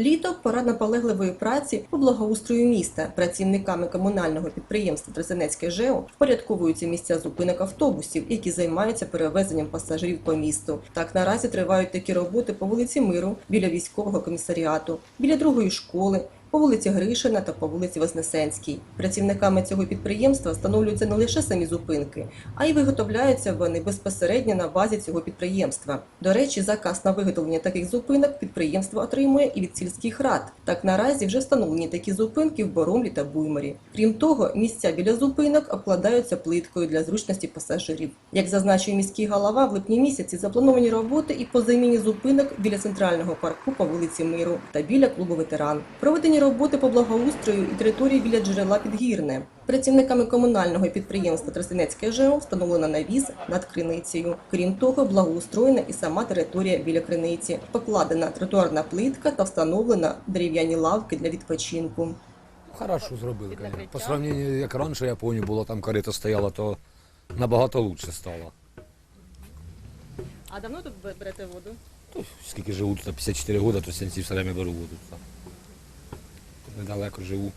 Літо пора наполегливої праці по благоустрою міста. Працівниками комунального підприємства Тростянецьке ЖЕО впорядковуються місця зупинок автобусів, які займаються перевезенням пасажирів по місту. Так наразі тривають такі роботи по вулиці Миру, біля військового комісаріату, біля другої школи. По вулиці Гришина та по вулиці Вознесенській працівниками цього підприємства встановлюються не лише самі зупинки, а й виготовляються вони безпосередньо на базі цього підприємства. До речі, заказ на виготовлення таких зупинок підприємство отримує і від сільських рад. Так наразі вже встановлені такі зупинки в Боромлі та Буймарі. Крім того, місця біля зупинок обкладаються плиткою для зручності пасажирів. Як зазначив міський голова, в липні місяці заплановані роботи і по заміні зупинок біля центрального парку по вулиці Миру та біля клубу ветеран. Проведені роботи по благоустрою і території біля джерела Підгірне. Працівниками комунального підприємства Тростянецьке ЖЕО встановлено навіс над криницею. Крім того, благоустроєна і сама територія біля криниці. Покладена тротуарна плитка та встановлена дерев'яні лавки для відпочинку. Хорошо зробили, накриття? По сравнению, як раніше, я пам'ятаю, було там корита стояла, то набагато лучше стало. А давно тут берете воду? Скільки живу тут, 54 роки, то сенсі все время беру воду. Недалеко живу.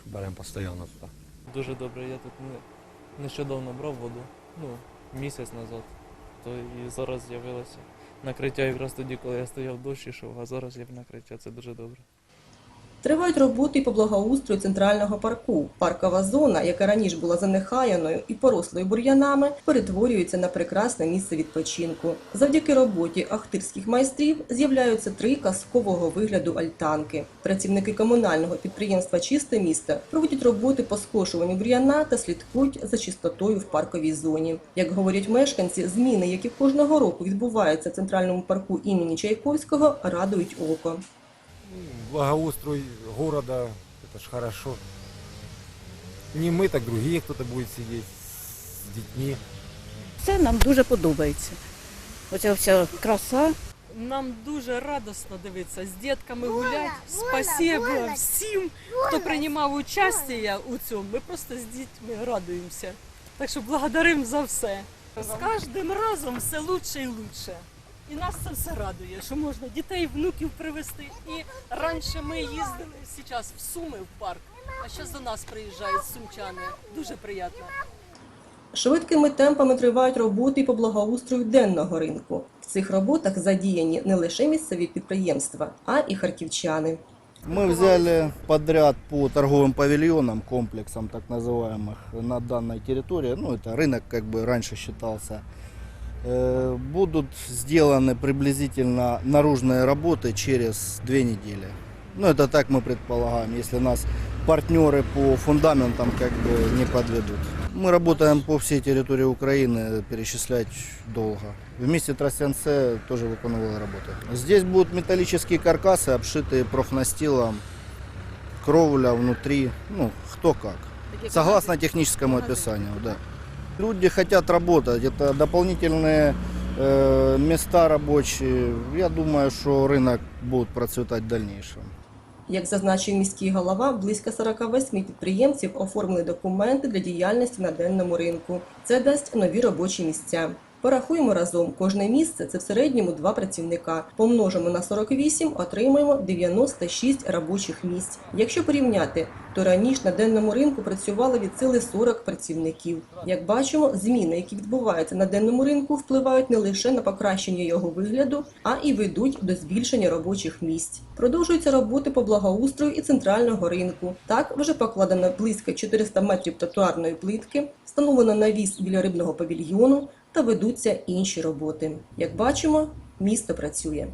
Що Беремо постійно туди. Дуже добре. Я тут не, нещодавно брав воду, ну, місяць назад. То і зараз з'явилося накриття якраз тоді, коли я стояв дощ ішов, а зараз є накриття, це дуже добре. Тривають роботи по благоустрою центрального парку. Паркова зона, яка раніше була занехаяною і порослою бур'янами, перетворюється на прекрасне місце відпочинку. Завдяки роботі ахтирських майстрів з'являються три казкового вигляду альтанки. Працівники комунального підприємства Чисте місто проводять роботи по скошуванню бур'яна та слідкують за чистотою в парковій зоні. Як говорять мешканці, зміни, які кожного року відбуваються в центральному парку імені Чайковського, радують око. Благоустрой города, это ж хорошо. Не мы, так другие кто-то будет сидеть с детьми. Це нам дуже подобається. Оця вся краса. Нам дуже радісно дивитися з дітками гуляти. Спасибо всім, хто приймав участь у цьому. Ми просто з дітьми радуємося. Так що благодаримо за все. З кожним разом все лучше і лучше. І нас це все радує, що можна дітей, внуків привезти. І раніше ми їздили зараз в Суми в парк, а зараз до нас приїжджають сумчани. Дуже приємно. Швидкими темпами тривають роботи і по благоустрою денного ринку. В цих роботах задіяні не лише місцеві підприємства, а і харківчани. Мы взяли подряд по торговым павильонам, комплексам так называемых, на данной территории. Ну, это рынок как бы раньше считался. Э, Будут сделаны приблизительно наружные работы через две недели. Ну, это так мы предполагаем, если нас партнеры по фундаментам как бы не подведут. Мы работаем по всей территории Украины, перечислять долго. Вместе Тростянце тоже выполнила работы. Здесь будут металлические каркасы, обшитые профнастилом, кровля внутри, ну, кто как. Согласно техническому описанию, да. Люди хотят работать, это дополнительные э, места рабочие. Я думаю, что рынок будет процветать в дальнейшем. Як зазначив міський голова, близько 48 підприємців оформили документи для діяльності на денному ринку. Це дасть нові робочі місця. Порахуємо разом, кожне місце це в середньому два працівника. Помножимо на 48, отримаємо 96 робочих місць. Якщо порівняти, то раніше на денному ринку працювало від сили 40 працівників. Як бачимо, зміни, які відбуваються на денному ринку, впливають не лише на покращення його вигляду, а і ведуть до збільшення робочих місць. Продовжуються роботи по благоустрою і центрального ринку. Так вже покладено близько 400 метрів тротуарної плитки, встановлено навіс біля рибного павільйону та ведуться інші роботи. Як бачимо, місто працює.